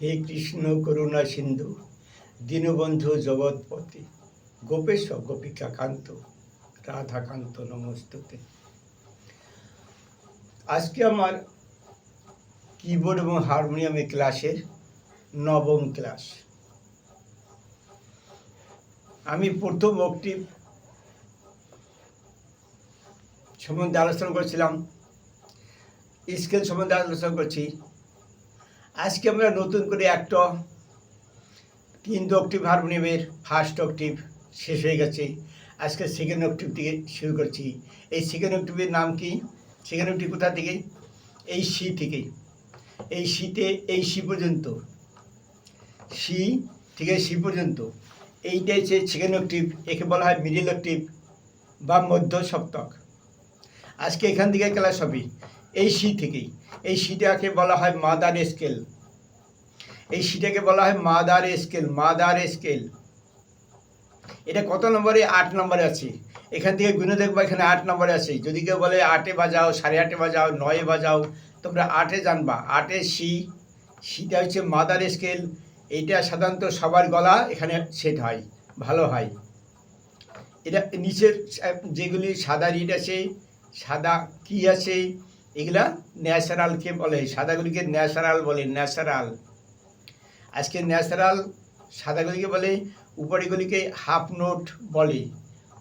হে কৃষ্ণ করুণা সিন্ধু, দীনবন্ধু জগৎপতি, গোপেশ গোপিকাকান্ত, রাধাকান্ত নমস্তুতে। আজকে আমার কিবোর্ড এবং হারমোনিয়ামে ক্লাসের নবম ক্লাস আমি প্রথম অক্টিভ সম্বন্ধে আলোচনা করেছিলাম স্কেল সম্বন্ধে আলোচনা করছি। আজকে আমরা নতুন করে একটা তিন অক্টিভ হারমোনিয়ামের ফার্স্ট অক্টিভ শেষ হয়ে গেছে। আজকে সেকেন্ড অক্টিভ থেকে শুরু করছি। এই সেকেন্ড অক্টিভের নাম কি? সেকেন্ড অক্টিভ কোথা থেকে? এই সি থেকে। এই শীতে এই সি পর্যন্ত। সি থেকে সি পর্যন্ত। এইটা হচ্ছে সেকেন্ড অক্টিভ, একে বলা হয় মিডিল অক্টিভ বা মধ্য সপ্তক। আজকে এখান থেকে ক্লাস হবে। এই সি থেকেই। এই সিটাকে বলা হয় মাদার স্কেল। এই সিটাকে বলা হয় মাদার স্কেল মাদার স্কেল। এটা কত নম্বরে? আট নম্বরে আছে। এখান থেকে গুনে দেখব এখানে আট নম্বরে আছে। যদি কেউ বলে আটে বাজাও, সাড়ে আটে বাজাও, নয়ে বাজাও, তোমরা আটে জানবা। আটে সি, সিটা হচ্ছে মাদার স্কেল। এইটা সাধারণত সবার গলা এখানে সেট হয়, ভালো হয়। এটা নিচের যেগুলি সাদা রিড আছে, সাদা কি আছে এগুলা ন্যাচারালকে বলে? সাদাগুলিকে ন্যাচারাল বলে, ন্যাচারাল। আজকে ন্যাচারাল সাদাগুলিকে বলে, উপরেগুলিকে হাফ নোট বলে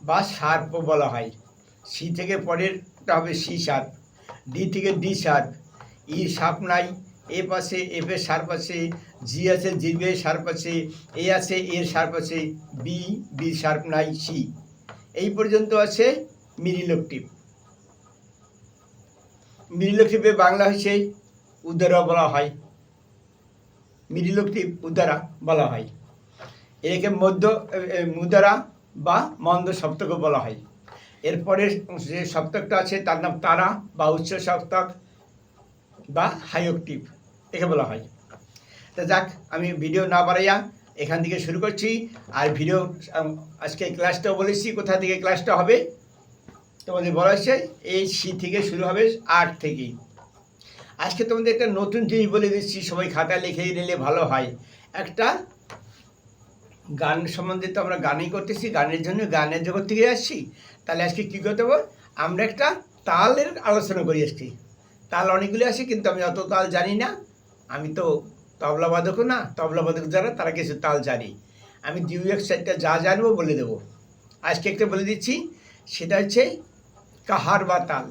বা শার্পও বলা হয়। সি থেকে পরেরটা হবে সি শার্প, ডি থেকে ডি শার্প। ই শার্প নাই, এ পাশে এফ এর শার্প আছে, জি আছে, জি বি এর শার্প আছে, এ আছে এর শার্প আছে, বি বি শার্প নাই, সি। এই পর্যন্ত আছে মিরিলোকটিভ। মিরিলোকটিভে বাংলা হচ্ছে উদারা বলা হয়। মিরিলোকটিভ উদারা বলা হয়। একে মধ্য মুদারা বা মন্দ সপ্তক বলা হয়। এরপরে যে সপ্তকটা আছে তার নাম তারা বা উচ্চ সপ্তক বা হাইঅক্টিভ একে বলা হয়। তা যাক, আমি ভিডিও না বাড়াইয়া এখান থেকে শুরু করছি। আর ভিডিও আজকে ক্লাসটাও বলেছি কোথা থেকে ক্লাসটা হবে। তোমাদের বলা হচ্ছে এই সি থেকে শুরু হবে আট থেকেই। আজকে তোমাদের একটা নতুন জিনিস বলে দিচ্ছি, সবাই খাতা লিখে নিলে ভালো হয়। একটা গান সম্বন্ধে তো আমরা গানই করতেছি, গানের জন্য গানের জগৎ থেকে আসছি তাহলে আজকে কী করতে হবে? আমরা একটা তালের আলোচনা করি আজকে। তাল অনেকগুলি আছে, কিন্তু আমি অত তাল জানি না। আমি তো তবলাবাদকও না তবলাবাদক যারা, তারা কিছু তাল জানি। আমি দুই এক চারটা যা জানব বলে দেবো। আজকে একটা বলে দিচ্ছি, সেটা হচ্ছে কাহার বা তাল?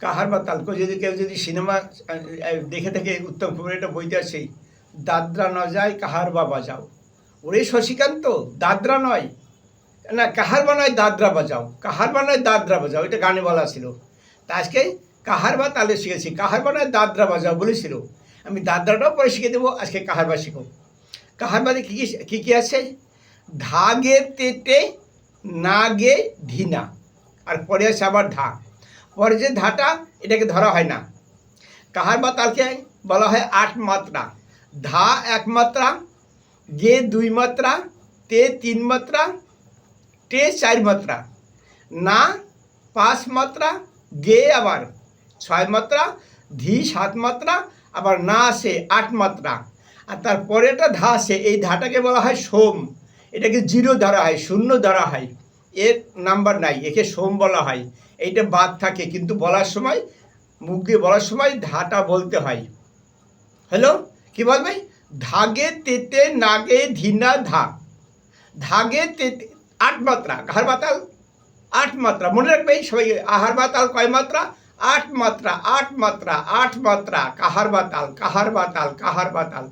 কাহার বা তাল? যদি কেউ যদি সিনেমা দেখে থাকে উত্তম কুমার একটা বইতে আছে, দাদরা ন যায়, কাহার বা বাজাও? ওরে শশীকান্ত, দাদরা নয়। না, কাহার বা নয়, দাদরা বাজাও। কাহার বা নয়, দাদরা বাজাও। এটা গানে বলা ছিল। তা আজকে কাহার বা তালে শিখেছি, কাহার বা নয়, দাদরা বাজাও বলেছিল। আমি দাদরাটাও পরে শিখে দেবো, আজকে কাহার বা শিখো। কাহার বাদে কী কী কী কী আছে? ধাগে তেতে নাগে ধিনা। আর পরে আছে আবার ধা পরে যে ধাটা এটাকে ধরা হয় না। কাহার বা তালকে বলা হয় আট মাত্রা। ধা এক মাত্রা, গে দুই মাত্রা, তে তিন মাত্রা, টে চার মাত্রা। না পাঁচ মাত্রা, গে আবার ছয় মাত্রা, ধি সাত মাত্রা, আবার না আসে আট মাত্রা। আর তারপরে একটা ধা আসে এই ধাটাকে বলা হয় সোম। এটাকে জিরো ধরা হয়, শূন্য ধরা হয়। এর নাম্বার নাই, একে সোম বলা হয়। এইটা বাদ থাকে, কিন্তু বলার সময়, মুখ দিয়ে বলার সময় ধাটা বলতে হয়। হ্যালো কি বলবে? ধাগে তেতে নাগে ধিনা ধা। ধাগে তেতে, আট মাত্রা, আহার বাতাল আট মাত্রা, মনে রাখবে সবাই, আহার বাতাল কয় মাত্রা? আট মাত্রা আট মাত্রা আট মাত্রা, কাহার বাতাল কাহার বাতাল কাহার বাতাল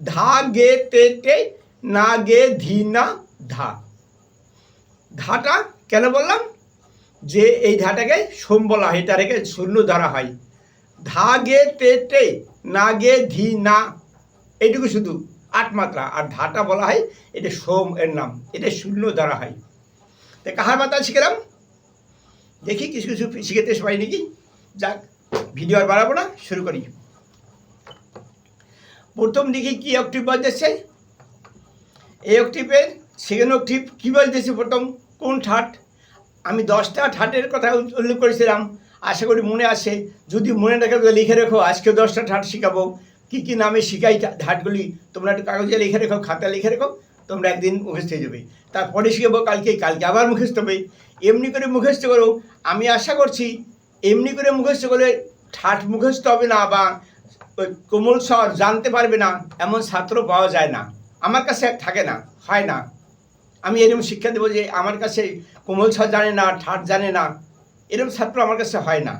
ধা গে তেতে না গে ধিনা ধা। ধাটা কেন বললাম? যে এই ধাটাকে সোম বলা হয় এটা রেখে শূন্য ধরা হয়। ধা গে তে তে, না গে ধি না, এইটুকু শুধু আট মাত্রা। আর ধাটা বলা হয়, এটা সোম এর নাম, এটা শূন্য ধরা হয়। তো কাহার মাত্রা শিখলাম? দেখি, কিছু কিছু শিখেতে সবাই নাকি? যাক ভিডিও আর বাড়াবো না, শুরু করি। প্রথম দিকে কি অক্টিভ বাজছে এই অক্টিভের সেকেন্ড অক্টিভ কী বাজতেছে প্রথম? কোন ঠাট? আমি দশটা ঠাটের কথা উল্লেখ করেছিলাম। আশা করি মনে আছে। যদি মনে রাখে তো লিখে রেখো। আজকে দশটা ঠাট শেখাবো। কি কি নামে শিখাই ঠাটগুলি? তোমরা একটু কাগজে লিখে রেখো খাতা লিখে রেখো। তোমরা একদিন মুখস্থ হয়ে যাবে। তারপরে শিখাবো, কালকে কালকে আবার মুখস্থ হবে। এমনি করে মুখস্থ করো। আমি আশা করছি, এমনি করে মুখস্থ করলে ঠাট মুখস্থ হবে না বা ওই কোমল স্বর জানতে পারবে না। এমন ছাত্র পাওয়া যায় না। আমার কাছে থাকে না, হয় না। আমি এরকম শিক্ষা দেবো যে আমার কাছে কোমল স্বর জানে না, ঠাট জানে না। এরকম ছাত্র আমার কাছে হয় না।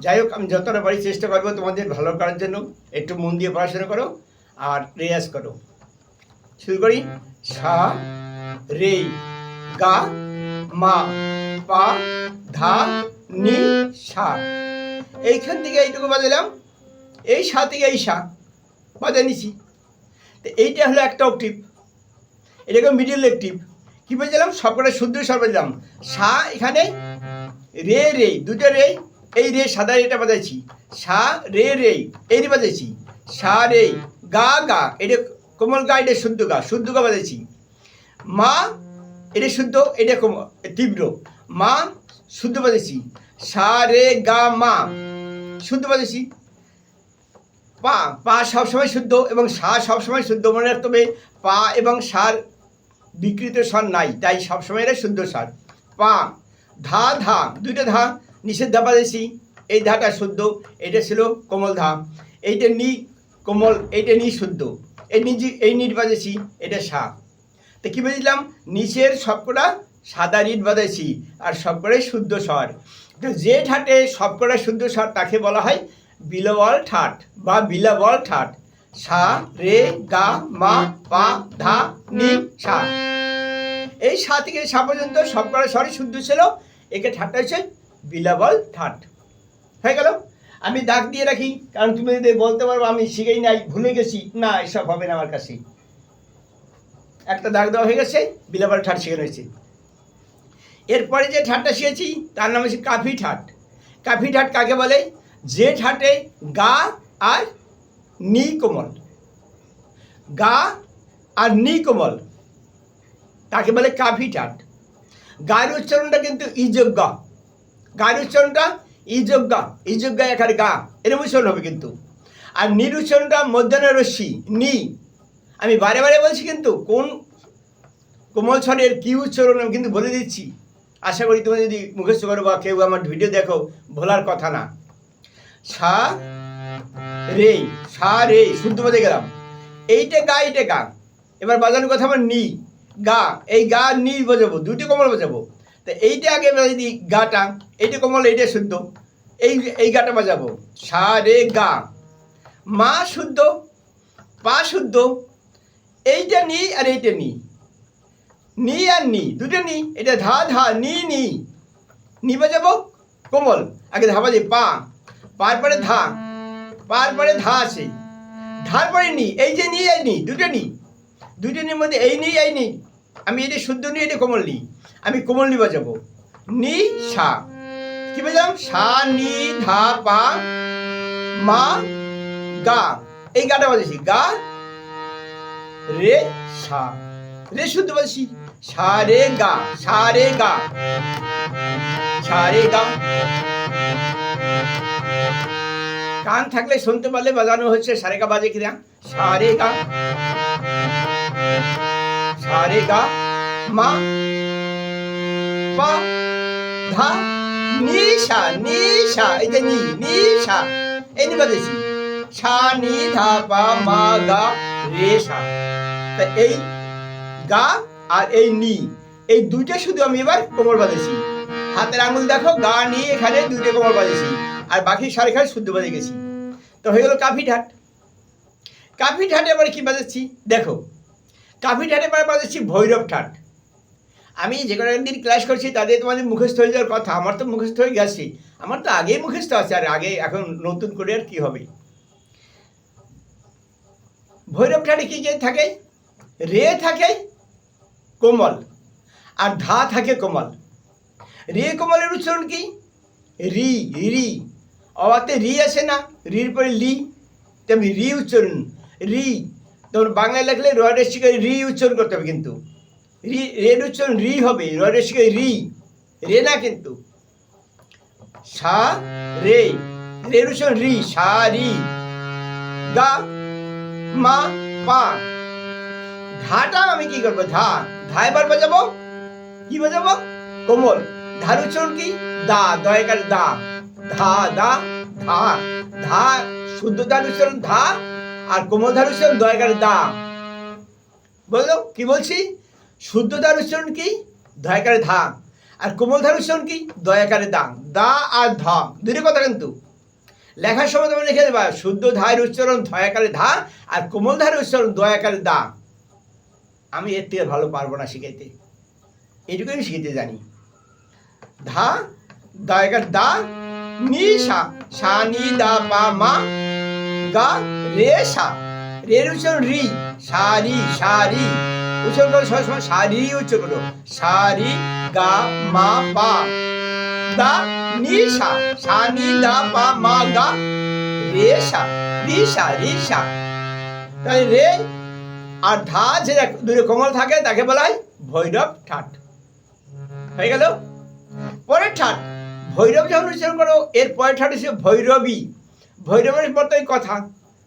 যাই হোক, আমি যতটা পারি চেষ্টা করব তোমাদের ভালো করার জন্য। একটু মন দিয়ে পড়াশোনা করো আর রেয়াজ করো। শুরু করি। সা, রে, গা, মা, পা, ধা, নি, সা। এইখান থেকে এইটুকু বাজালাম এই সা থেকে এই সা বাজা নিছি। তো এইটা হলো একটা অক্টিভ এরকম মিডিল অক্টিভ কী বলছিলাম সবকটা শুদ্ধ স্বর সা এখানে রে রে, দুটো রে, এই রে, সাদা রেটা বাজাইছি। সা, রে রে, এই রে বাজাইছি। সা, রে, গা গা, এটা কোমল গা, এটা শুদ্ধ গা শুদ্ধ গা বাজাইছি। মা, এটা শুদ্ধ, এটা কোমল তীব্র। মা, শুদ্ধ বাজাইছি। সা, রে, গা, মা, শুদ্ধ বাজাইছি। পা পা সবসময় শুদ্ধ এবং সা সবসময় শুদ্ধ। মনে রাখতে হবে, পা এবং সার বিকৃত স্বর নাই, তাই সবসময় এটা শুদ্ধ স্বর পা, ধা ধা, দুইটা ধা নিষেধ ধা বাজেছি এই ধাটা শুদ্ধ, এটা ছিল কোমল ধা। এইটা নি কোমল, এইটা নি শুদ্ধ। এই নিজে, এই নিট বাজেছি এটা সা। তো কী বুঝলাম? নিচের সবকটা সাদা রিট বাজাইছি আর সবকটাই শুদ্ধ স্বর তো যে ঠাটে সবকটা শুদ্ধ স্বর তাকে বলা হয় বিলবল ঠাট বা বিলাবল ঠাট। সা, রে, গা, মা, পা, ধা, নি, সা। এই সা থেকে সা পর্যন্ত সবকটা স্বরই শুদ্ধ ছিল। একে ঠাট্টা হচ্ছে বিলাবল ঠাট। হয়ে গেল। আমি দাগ দিয়ে রাখি, কারণ তুমি যদি বলতে পারব আমি শিখেই নাই, ভুলে গেছি। না, এসব হবে না আমার কাছে। একটা দাগ দেওয়া হয়ে গেছে, বিলাবল ঠাট শিখে রয়েছে। এরপরে যে ঠাটটা শিখেছি, তার নাম হচ্ছে কাফি ঠাট। কাফি ঠাট কাকে বলে? যে ঠাটে গা আর নি কোমল। গা আর নি কোমল। তাকে বলে কাফি ঠাট গায়ের উচ্চারণটা কিন্তু ইযোগ্য গায়ের উচ্চারণটা ইযোগ্য ইযোগ্য এখানে গা। এরকম উচ্চারণ হবে কিন্তু। আর নির উচ্চারণটা মধ্যাহ্ন রশ্মি, নি। আমি বারে বারে বলছি কিন্তু কোন কোমল স্বরের কী উচ্চারণ আমি কিন্তু বলে দিচ্ছি। আশা করি তুমি যদি মুখস্থ করো বা কেউ আমার ভিডিও দেখো ভোলার কথা না। সা রে, সা রে, শুদ্ধ বাজে গেলাম। এইটা গা এইটা গা। এবার বাজানোর কথা আমার নি। গা, এই গা নি বাজাবো দুটি কমল বাজাবো। তা এইটা আগে বাজাই গাটা, এইটা কমল, এইটা শুদ্ধ। এই এই গাটা বাজাবো। সা রে, গা। মা শুদ্ধ, পা শুদ্ধ। এইটা নি আর এইটা নি। নি আর নি দুটো নি। এটা ধা ধা, নি নি। নি বাজাবো, কোমল। আগে ধা বাজে, পা। পার পরে ধা। পার পরে ধা আছে। ধার পরে নি, এই যে নি, এই নি, দুটো নি। দুটো নির মধ্যে এই নি এই নি। আমি এটা শুদ্ধ নি, এটা কোমল নি। আমি কোমল নি বাজাবো। নি, সা। কি বাজাম সা, নি, ধা, পা, মা, গা। এই গাটা বাজেছি গা, রে, সা। রে শুদ্ধ বাজছি সা, রে, গা। সা, রে, গা। সা, রে, গা। কান থাকলে শুনতে পারলে বাজানো হচ্ছে সারে গা বাজে কিনা? সারে গা সারে গা মা। পা। ধা। নিশা নিশা। এই যে নি, নিশা। এই নি বাজেছি। সা, নি, ধা, পা, মা, গা, রে, সা। তা এই গা আর এই নি, এই দুইটা শুধু আমি এবার কোমর বাজেছি হাতের আঙুল দেখো, গা, নি, এখানে দুইটা কোমর বাজেছি বাকি সাড়ে খানে শুদ্ধ বাজে গেছি। তো হয়ে গেল কাফি ঠাট কাফি ঠাটে এবার কি বাজাচ্ছি দেখো, কাফি ঠাটে এবার বাজাচ্ছি ভৈরব ঠাট আমি যে কয়েক দিন ক্লাস করছি তাদের তোমাদের মুখস্থ হয়ে যাওয়ার কথা। আমার তো মুখস্থ হয়ে গেছে। আমার তো আগেই মুখস্থ আছে, আর আগে এখন নতুন করে আর কী হবে? ভৈরব ঠাটে কী যে থাকে? রে থাকে, কোমল। আর ধা থাকে কোমল। রে কোমলের উচ্চারণ কি? রি রি। অবাতে রি আছে না? রির পরে লি, তেমনি রি উচ্চারণ। রি, তখন বাংলায় লেখলে রয়ের শিখে রি উচ্চারণ করতে হবে কিন্তু। রি, রের উচ্চারণ রি হবে রয়ের শিখে রি। রে না কিন্তু। সা, রে, রের উচ্চারণ রি, সা, রি। গা, মা, পা। ধাটা আমি কি করব? ধা। ধা এবার বাজাবো কি বাজাবো কোমল। ধার উচ্চারণ কি? দা দয়কার দা। ধা দা ধা ধা, শুদ্ধ উচ্চারণ ধা আর কোমল উচ্চারণ দয়কার দা। বলল, কি বলছি? শুদ্ধ উচ্চারণ কি? দয়াকারে ধা। আর কোমল উচ্চারণ কি? দয়াকারে দা। দা আর ধা। দুটো কথা কিন্তু। লেখার সময় তোমরা লিখে দেবা, শুদ্ধ ধায়ের উচ্চারণ ধয়াকারে ধা আর কোমল ধারের উচ্চারণ দয়াকারে দা। আমি এর থেকে ভালো পারব না শিখাইতে। এইটুকুই শিখাইতে জানি। ধা দয়াকার দা নি সা সা নি দা পা মা, গা রে সা রের উচ্চারণ রি সারি সারি উচ্চারণ করো সবসময় সারি উচ্চারণ করো। সারি গা, মা, পা। দা নি সা সা নি দা পা মা, গা রে সা রি সা রি সা তাহলে রে আর ধা যে দূরে কোমল থাকে, তাকে বলা হয় ভৈরব ঠাট। হয়ে গেল? পরের ঠাট। ভৈরব যখন উচ্চারণ করো, এর ঠাট হচ্ছে ভৈরবী। ভৈরবের মতো এই কথা।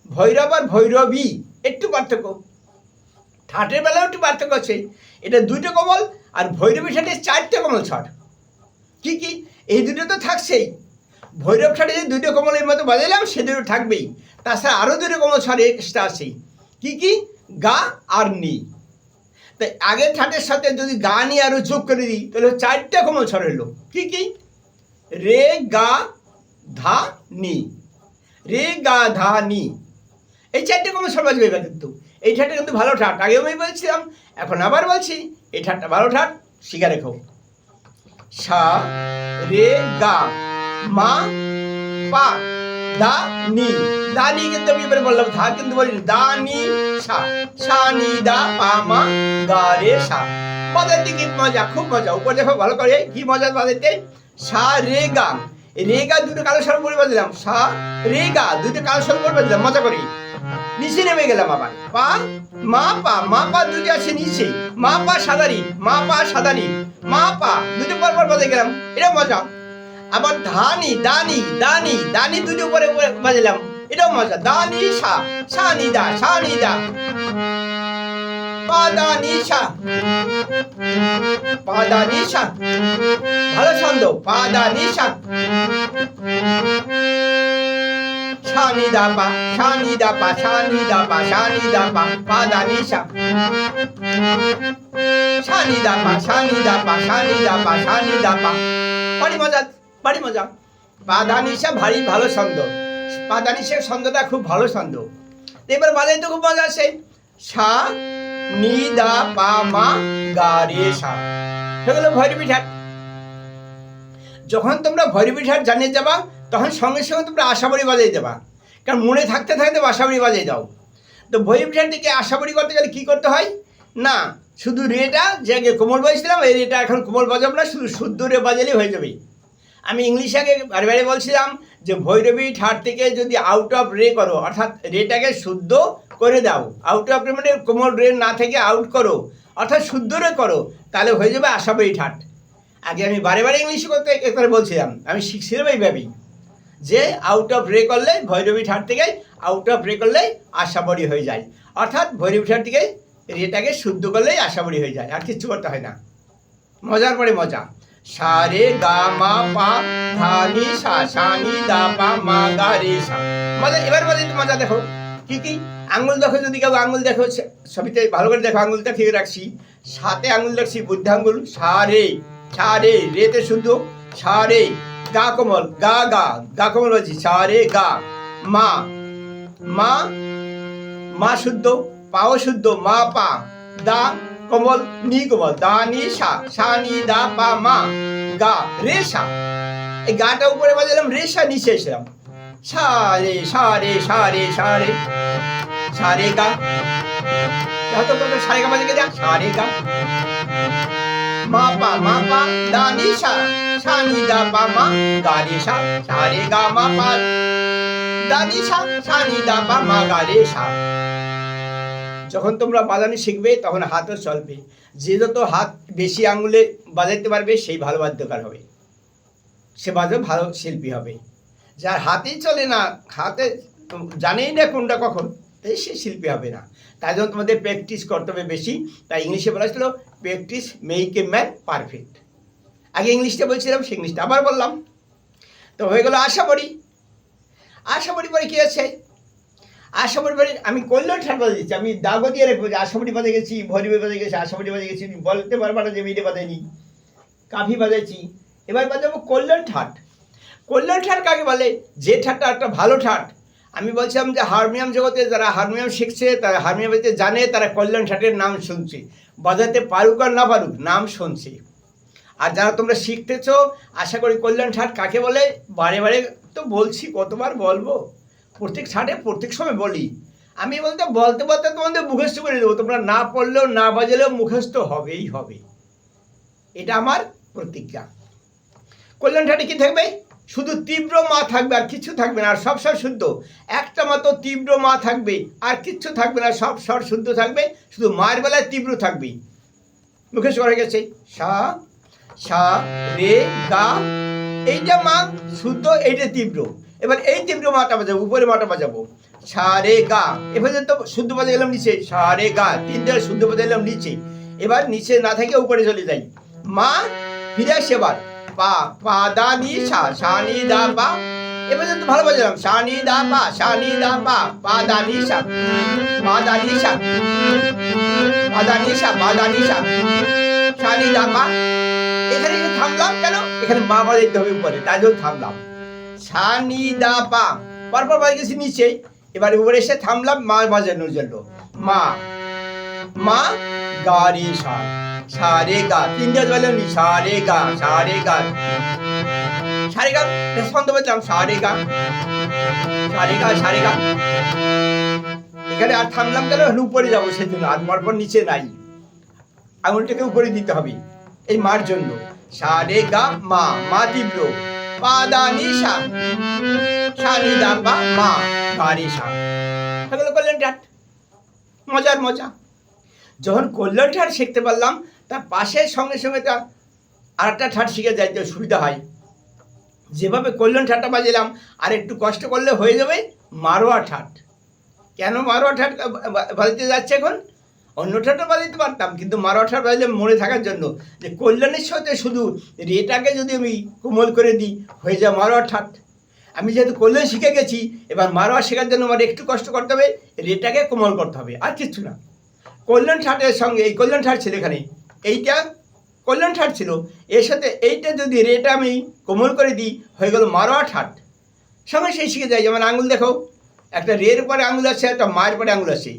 ভৈরব আর ভৈরবী, একটু পার্থক্য। ঠাটের বেলাও একটু পার্থক্য আছে। এটা দুটো কমল আর ভৈরবী ঠাটে চারটে কমল ছট। কি কি? এই দুটো তো থাকছেই। ভৈরব ঠাটে যে দুটো কমলের মতো বাজাইলাম, সে দুটো থাকবেই। তাছাড়া আরও দুটো কমল ছট এক্সট্রা আছেই কি কি? গা আর নি। তাই আগের ঠাটের সাথে যদি গা নি আরও যোগ করে দিই, তাহলে চারটে কমল ছড় এলো কি কি? রে গা ধা নি। রে গা ধা নি। এই চারটে কমল ছড় বাজবে এবার কিন্তু। এই ঠাটটা কিন্তু ভালো ঠাট। আগেও আমি বলছিলাম, এখন আবার বলছি, এই ঠাটটা ভালো ঠাট শিখে রেখো সা, রে গা, মা, পা, দা, নি। দা নি কিন্তু আমি এবারে বললাম, ধা কিন্তু বলি দা, নি, সা। সা, নি, দা, পা, মা, গা, রে, সা। বাজাতে কি মজা, খুব মজা। উপর দেখো, ভালো করে, কি মজা বাজাতে সা রে গা। রে দুটো কালো স্বর করে বাজলাম সা রে গা দুটো কালো স্বর করে বাজলাম মজা করি। নিচে নেমে গেলাম আবার। পা, মা পা মা পা দুটো আছে নিচে। মা পা সাদারি, মা পা সাদারি মা পা দুটো পর পর বাজে গেলাম। এটা মজা। আবার ধানি, দানি দানি দানি দুটো উপরে বাজলাম এটাও মজা। দানি সা সানি দা সানি দা। পা দানি সা পা দানি সা ভালো ছন্দ পা দানি সা সানি দা পা সানি দা পা সানি দা পা সানি দা পা পা দানি সা সানি দা পা সানি দা পা সানি দা সানি দা পা বাড়ি মজা বাড়ি মজা। পাদানিসা ভারী ভালো ছন্দ। পাদানিসের ছন্দটা খুব ভালো ছন্দ। এবার বাজাই তো খুব মজা আছে সা নি দা পা সেগুলো ভৈরবী ঠাট যখন তোমরা ভৈরবী ঠাট জানিয়ে যাবা তখন সঙ্গে সঙ্গে তোমরা আশাবাড়ি বাজাই দেবা। কারণ মনে থাকতে থাকতে আশাবাড়ি বাজাই দাও। তো ভৈরবী ঠাট থেকে আশাবাড়ি করতে গেলে কী করতে হয়? না, শুধু রেটা যে আগে কোমল বাজছিলাম, এই রেটা এখন কোমল বাজাবো না, শুধু শুদ্ধ রে বাজালেই হয়ে যাবে। আমি ইংলিশে আগে বারে বারে বলছিলাম যে ভৈরবী ঠাট থেকে যদি আউট অফ রে করো, অর্থাৎ রেটাকে শুদ্ধ করে দাও। আউট অফ মানে কোমল রে না থেকে আউট করো। অর্থাৎ শুদ্ধ রে করো, তাহলে হয়ে যাবে আশাবাড়ি ঠাট। আগে আমি বারে বারে ইংলিশে করতে একবার বলছিলাম। আমি শিখছিলাম এইভাবেই। যে আউট অফ রে করলে ভৈরবী ঠাট থেকে আউট অফ রে করলে আশাবাড়ি হয়ে যায়। অর্থাৎ ভৈরবী ঠাট থেকে রেটাকে শুদ্ধ করলেই আশাবাড়ি হয়ে যায়। আর কিচ্ছু করতে হয় না। মজার পরে মজা। সা, রে, গা, মা, পা, ধা, নি, সা সা, নি, দা, পা, মা, গা, রে, সা। মজা, এবার মজা একটু মজা দেখো। কি কি আঙুল দেখো যদি কেউ, আঙুল দেখো, সে- ছবিতে ভালো করে দেখো আঙুলটা, ঠিক রাখছি। সাথে আঙুল রাখছি বুদ্ধ আঙুল। সা রে সা রে রেতে শুদ্ধ। সা রে গা কোমল, গা গা গা কোমল বলছি। সা রে গা, মা মা মা শুদ্ধ, পাও শুদ্ধ, মা, পা, দা কোমল, নি কোমল, দা, নি, সা সা, নি, দা, পা, মা, গা, রে, সা। এই গাটা উপরে বাজালাম, রে, সা নিচে এসলাম সা রে সা রে সা রে সা রে সা রে গা হয়তো তোমরা সারে গা বাজে গেলে সা রে গা। মা পা মা পা দা নি সা। সা নি দা পা, মা গা রে সা। সা রে গা, মা পা। দা নি সা সা নি দা পা, মা গা রে সা। যখন তোমরা বাজানো শিখবে, তখন হাতও চলবে। যে যত হাত বেশি আঙুলে বাজাইতে পারবে, সেই ভালো বাদ্যকার হবে। সে বাজে ভালো শিল্পী হবে। যার হাতেই চলে না, হাতে জানেই না কোনটা কখন, তাই সে শিল্পী হবে না। তাই জন্য তোমাদের প্র্যাকটিস করতে হবে বেশি। তাই ইংলিশে বলা ছিল practice make a man perfect আগে ইংলিশটা বলছিলাম, সে ইংলিশটা আবার বললাম। তো হয়ে গেল আশা করি। আশা করি পরে কী আছে? আশাবড়ি বাড়ি আমি ঠাট বাজে দিচ্ছি। আমি দাগও দিয়ে রেখেছি যে আশাবড়ি বাজে গেছি ভরিবে বাজে গেছি আশাবড়ি বাজে গেছি, বলতে পারবা না যে মিটে বাজাইনি কাফি বাজাইছি। এবার বাজাবো কল্যাণ ঠাট। কল্যাণ ঠাট কাকে বলে? যে ঠাটটা একটা ভালো ঠাট। আমি বলছিলাম যে হারমোনিয়াম জগতে যারা হারমোনিয়াম শিখছে, তারা হারমোনিয়াম জানে, তারা কল্যাণ ঠাটের নাম শুনছে। বাজাতে পারুক আর না পারুক, নাম শুনছে। আর যারা তোমরা শিখতেছো, আশা করি কল্যাণ ঠাট কাকে বলে? বারে বারে তো বলছি, কতবার বলব? প্রত্যেক ছাড়ে প্রত্যেক সময় বলি। আমি বলতে বলতে বলতে তোমাদের মুখস্থ করে দেবো। তোমরা না পড়লেও, না বাজালেও মুখস্থ হবেই হবে। এটা আমার প্রতিজ্ঞা। কল্যাণ ঠাটে কি থাকবে? শুধু তীব্র মা থাকবে আর কিছু থাকবে না, আর সব শুদ্ধ। একটা মাত্র তীব্র মা থাকবে, আর কিচ্ছু থাকবে না, সব স্বর শুদ্ধ থাকবে, শুধু মায়ের বেলায় তীব্র থাকবে মুখস্থ করে গেছে, সা সা, রে, গা, এইটা মা শুদ্ধ, এইটা তীব্র। এবার এই তীব্র মাটা বাজাবো উপরে মাটা বাজাবো। সা, রে, গা এবার তো শুদ্ধ বাজে গেলাম নিচে, সা, রে, গা, তিন দিনের শুদ্ধ বাজে গেলাম নিচে। এবার নিচে না থেকে উপরে চলে যাই। মা, ফিরে আসে এবার। পা পা, দা, নি, সা সা, নি, দা, পা। এবার তো ভালো সা, নি, দা, পা, সা, নি, দা, পা পা, দা, নি, সা। পা, দা, নি, সা। পা, দা, নি, সা, পা, দা, নি, সা। সা, নি, দা, পা। এখানে থামলাম কেন? এখানে মা বাজাইতে হবে উপরে, তাই জন্য থামলাম। সা, নি, দা, পা। পরপর বাজে গেছি নিচে এবার উপরে এসে থামলাম মা বাজানোর জন্য। মা মা গা রে সা। সা রে গা তিনটা বললাম নি সা রে গা সা রে গা সা রে গা ছন্দ বললাম সা রে গা সা রে গা সা গা এখানে আর থামলাম কেন? উপরে যাব সেজন্য, আর পরপর নিচে নাই। আঙুলটাকে উপরে দিতে হবে, এই মার জন্য। সা রে গা মা মা তীব্র। পা, দা নি সা সা দা, পা, মা গা সা এগুলো করলেন ঠাট মজার মজা। যখন কল্যাণ শিখতে পারলাম তার পাশের সঙ্গে সঙ্গে তার আর একটা ঠাট শিখে যাইতে সুবিধা হয়। যেভাবে কল্যাণ ঠাটটা বাজিলাম, আর একটু কষ্ট করলে হয়ে যাবে মারোয়া ঠাট। কেন মারোয়া ঠাট বাজাতে যাচ্ছে এখন? অন্য ঠাটও বাজাতে পারতাম, কিন্তু মারোয়া ঠাট বাজলে মনে থাকার জন্য। যে কল্যাণের সাথে শুধু রেটাকে যদি আমি কোমল করে দিই, হয়ে যায় মারোয়া ঠাট। আমি যেহেতু কল্যাণ শিখে গেছি, এবার মারোয়া শেখার জন্য আমার একটু কষ্ট করতে হবে, রেটাকে কোমল করতে হবে, আর কিচ্ছু না। কল্যাণ ঠাটের সঙ্গে, এই কল্যাণ ঠাট ছিল এখানে এইটা কল্যাণ ঠাট ছিল। এর সাথে এইটা যদি রেটা আমি কোমল করে দিই, হয়ে গেল মারোয়া ঠাট সঙ্গে সেই শিখে যায় যেমন আঙুল দেখো, একটা রের পরে আঙুল আছে একটা মায়ের পরে আঙুল আছে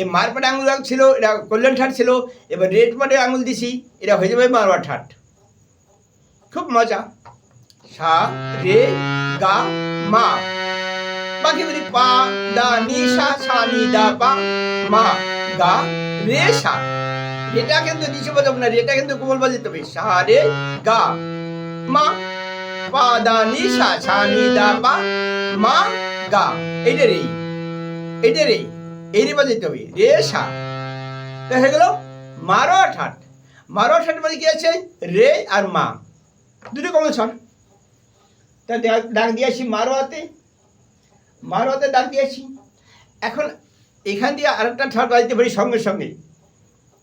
এই মায়ের পরে আঙুল ছিল, এটা কল্যাণ ঠাট ছিল, এবার রেড পরে আঙুল দিছি, এটা হয়ে যাবে মারোয়া ঠাট খুব মজা। সা, রে, গা, মা। বাকি বলি পা, দা, নি, সা সা, নি, দা, পা, মা, গা, রে, সা। রেটা কিন্তু নিচে বাজাবো না রেটা কিন্তু কোমল বাজাতে হবে সা রে গা। মা, পা, দা, নি, সা সা নি, দা, পা, মা, গা। এইটা রে এইটা রে এই। রে বাজাতে হবে রে, সা। তো হয়ে গেল মারো ঠাট মারো ঠাট মানে কি আছে? রে আর মা। দুটো কমন ছন তা ডাক- ডাক দিয়ে আসি মারো হাতে মারো হাতে ডাক দিয়ে আসি। এখন এখান দিয়ে আরেকটা ঠাট বাজাতে পারি সঙ্গে সঙ্গে।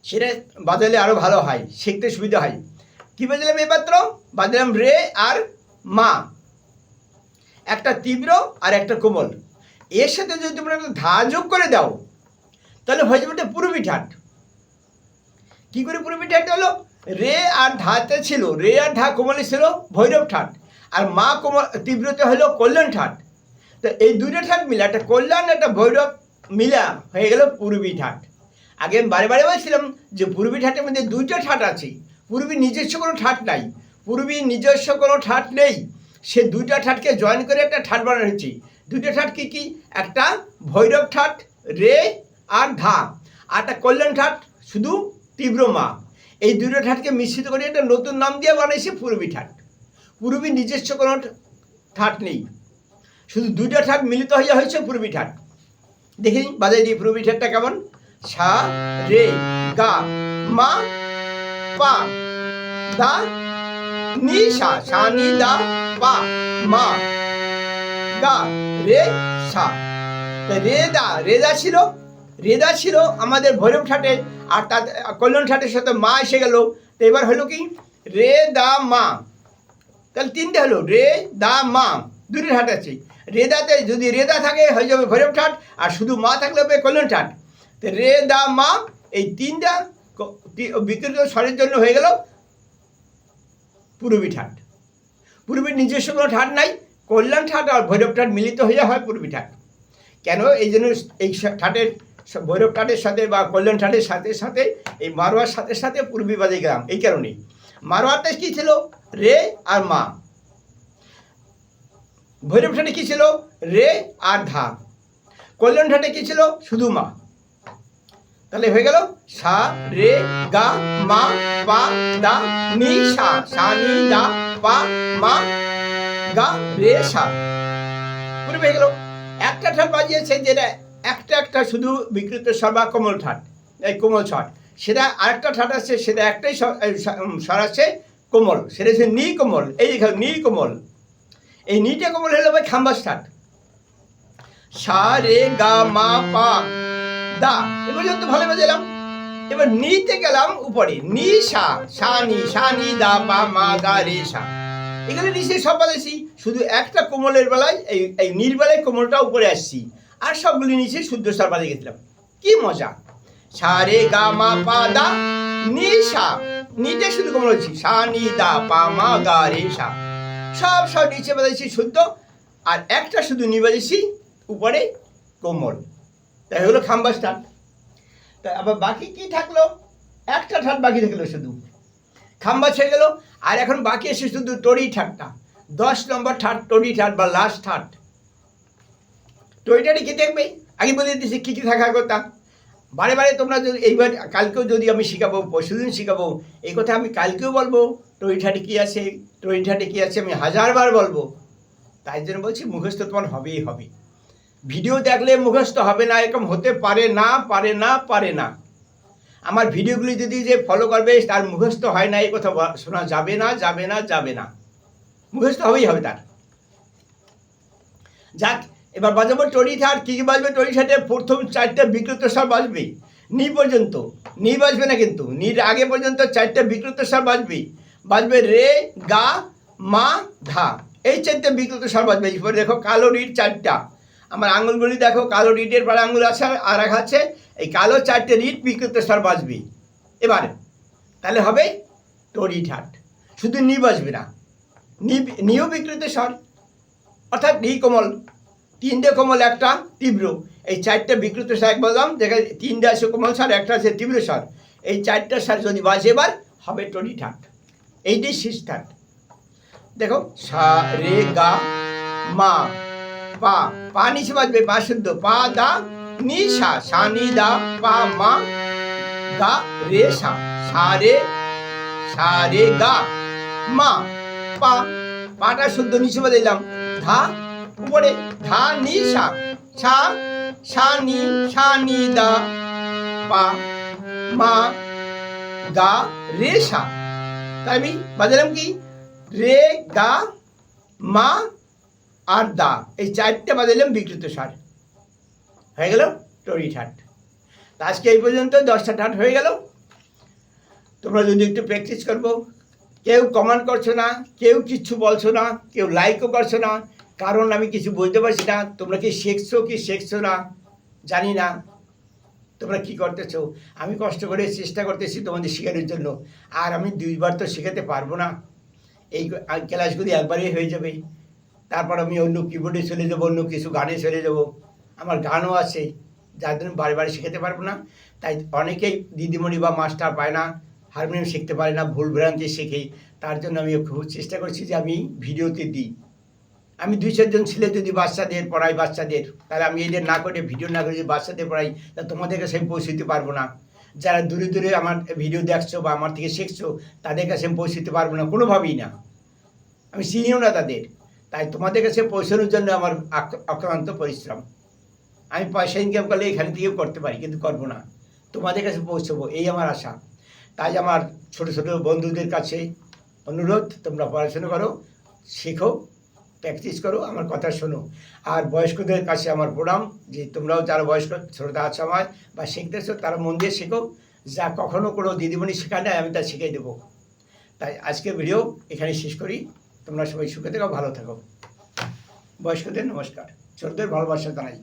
সেটা বাজালে আরও ভালো হয়, শিখতে সুবিধা হয়। কী বাজালাম এমাত্র বাজালাম রে আর মা। একটা তীব্র আর একটা কোমল। এর সাথে যদি তোমরা ধা যোগ করে দাও, তাহলে হয়ে যাবে একটা পুরবি ঠাট কি করে পুরবি ঠাট হলো? রে আর ধাতে ছিল, রে আর ধা কোমলে ছিল ভৈরব ঠাট। আর মা কোমল, তীব্রতে হলো কল্যাণ ঠাট। তো এই দুইটা ঠাট মিলা, একটা কল্যাণ একটা ভৈরব মিলা হয়ে গেল পূর্বী ঠাট আগে আমি বারে বারে বলছিলাম যে পূর্বী ঠাটের মধ্যে দুইটা ঠাট আছে। পূর্বী নিজস্ব কোনো ঠাট নাই। পূর্বী নিজস্ব কোনো ঠাট নেই। সে দুইটা ঠাটকে জয়েন করে একটা ঠাট বানানো হয়েছে। দুইটা ঠাট কি কি? একটা ভৈরব ঠাট, রে আর ধা আর একটা কল্যাণ ঠাট, শুধু তীব্র মা। এই দুটো ঠাটকে মিশ্রিত করে একটা নতুন নাম দিয়ে বানাইছে পূর্বী ঠাট। পূর্বী নিজস্ব কোনো ঠাট নেই। শুধু দুইটা ঠাট মিলিত হয়ে হয়েছে পূর্বী ঠাট। দেখি, বাজাই দিই, পূর্বী ঠাটটা কেমন? সা রে, গা, মা, পা, দা, নি, সা সা, নি, দা, পা, মা, গা, রে, সা। তা রেদা রেদা ছিল রেদা ছিল আমাদের ভৈরব ঠাটের, আর তার, কল্যাণ ঠাটের সাথে মা এসে গেল। তো এবার হলো কি? রে দা, মা। তাহলে তিনটে হলো, রে দা, মা। দুটি ঠাট আছে। রেদাতে যদি রেদা থাকে, হয়ে যাবে ভৈরব ঠাট, আর শুধু মা থাকলে হবে কল্যাণ ঠাট। রে দা মা, এই তিনটা বিকৃত স্বরের জন্য হয়ে গেল পূর্বী ঠাট। পূর্বীর নিজস্ব কোনো ঠাট নাই, কল্যাণ ঠাট আর ভৈরব ঠাট মিলিত হয়ে হয় পূর্বী ঠাট। কেন? এই জন্য এই ঠাটের ভৈরব ঠাটের সাথে বা কল্যাণ ঠাটের সাথে সাথে এই মারোয়ার সাথে সাথে পূর্বী বাজে গ্রাম এই কারণেই। মারোয়ারটা কী ছিল? রে আর মা। ভৈরব ঠাটে কী ছিল? রে আর ধা। কল্যাণ ঠাটে কী ছিল? শুধু মা। তাহলে হয়ে গেল সা, রে, গা, মা, পা, দা, নি, সা। সা, নি দা পা, মা, গা, রে, সা। পুরো হয়ে গেল। একটা ঠাট বাজিয়েছে যেটা একটা একটা শুধু বিকৃত সর্বা কোমল ঠাট, এই কোমল স্বর সেটা আরেকটা ঠাট আছে, সেটা একটাই স্বর আছে কোমল। সেটা হচ্ছে নি কোমল। এই দেখো নি কোমল। এই নিটা কোমল হলো ভাই খাম্বাস ঠাট। সা, রে, গা, মা, পা। দা এ পর্যন্ত ভালো বাজালাম এবার নিতে গেলাম উপরে, নি সা সা নি সা নি দা পা মা গা রে সা। এখানে নিচে সব বাজাইছি শুধু একটা কোমলের বেলায়, এই এই নীর বেলায় কোমলটা উপরে আসছি। আর সবগুলি নিচে শুদ্ধ স্বর বাজে গেছিলাম। কি মজা। সা রে গা মা পা দা, নি সা, নিতে শুধু কোমল হচ্ছি সা নি দা পা মা গা রে সা। সব সব নিচে বাজাইছি শুদ্ধ, আর একটা শুধু নি বাজাইছি উপরে কোমল। তাই হলো খাম্বা স্টান তা আবার বাকি কি থাকল? একটা ঠাট বাকি থাকল শুধু। খাম্বা ছেড়ে গেল, আর এখন বাকি এসে শুধু টরি ঠাটটা। দশ নম্বর ঠাট টরি ঠাট বা লাস্ট ঠাট। টরিটারি কি দেখবে? আগে বলে দিচ্ছি কী কী থাকার কথা। বারে বারে তোমরা যদি এইবার কালকেও যদি আমি শিখাবো, পরশুদিন শিখাবো, এই কথা আমি কালকেও বলব টরি ঠাটে কী আছে? টরি ঠাটে কী আছে? আমি হাজারবার বলব। তাই জন্য বলছি মুখস্থ তোমার হবেই হবে। ভিডিও দেখলে মুখস্থ হবে না, এরকম হতে পারে না পারে না পারে না। আমার ভিডিওগুলি যদি যে ফলো করবে, তার মুখস্থ হয় না, এই কথা শোনা যাবে না যাবে না যাবে না। মুখস্থ হবেই হবে তার। যাক, এবার বাজাবো টরি ঠাট কী কী বাজবে টরি ঠাটে প্রথম চারটে বিকৃত স্বর বাজবে নি পর্যন্ত, নি বাজবে না কিন্তু, নির আগে পর্যন্ত চারটে বিকৃত স্বর বাজবে বাজবে রে, গা, মা, ধা। এই চারটে বিকৃত স্বর বাজবে। দেখো কালো রিট চারটা। আমার আঙুলগুলি দেখো, কালো রিটের পরে আঙুল আছে আর এক আছে। এই কালো চারটে রিট বিকৃত স্বর বাজবে। এবারে, তাহলে হবে টরি ঠাট। শুধু নি বাজবে না। নি নিও বিকৃত স্বর। অর্থাৎ নি কোমল, তিনটে কোমল, একটা তীব্র। এই চারটে বিকৃত স্বর বললাম যেখানে তিনটে আছে কোমল স্বর, একটা আছে তীব্র স্বর। এই চারটা স্বর যদি বাজে এবার, হবে টরি ঠাট। এইটাই শেষ ঠাট দেখো, সা, রে, গা, মা পা পা নিচে বাজবে, পা শুদ্ধ। পা দা নি সা সা নি দা, পা মা গা রে সা। সা রে সা রে গা। মা, পা, পাটা শুদ্ধ নিচে বাজাইলাম ধা, উপরে, ধা নি সা। সা সা নি সা নি দা, পা, মা গা রে সা। তাই আমি বাজালাম কি? রে গা, মা আর দা এই চারটে বাজালাম বিকৃত স্বর হয়ে গেল টরি ঠাট তা আজকে এই পর্যন্ত দশটা ঠাট হয়ে গেল। তোমরা যদি একটু প্র্যাকটিস করব। কেউ কমেন্ট করছ না, কেউ কিচ্ছু বলছো না, কেউ লাইকও করছ না, কারণ আমি কিছু বলতে পারছি না। তোমরা কি শিখছো কি শিখছো না? জানি না। তোমরা কি করতেছো? আমি কষ্ট করে চেষ্টা করতেছি তোমাদের শেখানোর জন্য। আর আমি দুইবার তো শেখাতে পারব না। এই ক্লাসগুলি একবারই হয়ে যাবে। তারপর আমি অন্য কিবোর্ডে চলে যাব, অন্য কিছু গানে চলে যাব। আমার গানও আছে, যার জন্য বারে বারে শেখাতে পারব না। তাই অনেকেই দিদিমণি বা মাস্টার পায় না, হারমোনিয়াম শিখতে পারে না, ভুল ভ্রান্তি শেখে। তার জন্য আমি খুব চেষ্টা করছি যে আমি ভিডিওতে দিই। আমি দুই চারজন ছেলে যদি বাচ্চাদের পড়াই, বাচ্চাদের, তাহলে আমি এদের না করে ভিডিও না করে যদি বাচ্চাদের পড়াই তা তোমাদের কাছে আমি পৌঁছতে পারব না। যারা দূরে দূরে আমার ভিডিও দেখছ বা আমার থেকে শিখছো, তাদের কাছে আমি পৌঁছতে পারব না, কোনোভাবেই না। আমি চিনিও না তাদের। তাই তোমাদের কাছে পৌঁছানোর জন্য আমার আক্রান্ত পরিশ্রম। আমি পয়সা ইনকাম করলে এখান থেকেও করতে পারি, কিন্তু করব না। তোমাদের কাছে পৌঁছবো, এই আমার আশা। তাই আমার ছোট ছোট বন্ধুদের কাছে অনুরোধ, তোমরা পড়াশোনা করো, শেখো প্র্যাকটিস করো, আমার কথা শোনো। আর বয়স্কদের কাছে আমার প্রণাম, যে তোমরাও যারা বয়স্ক শ্রোতা আছো আমার বা শিখতেছো, তারা মন দিয়ে শেখো। যা কখনো কোনো দিদিমণি শেখা নেয় আমি তা শিখে দেবো। তাই আজকের ভিডিও এখানে শেষ করি। তোমরা সবাই সুখে থেকো ভালো থাকো। বয়স্কদের নমস্কার। ছোটদের ভালোবাসা জানাই।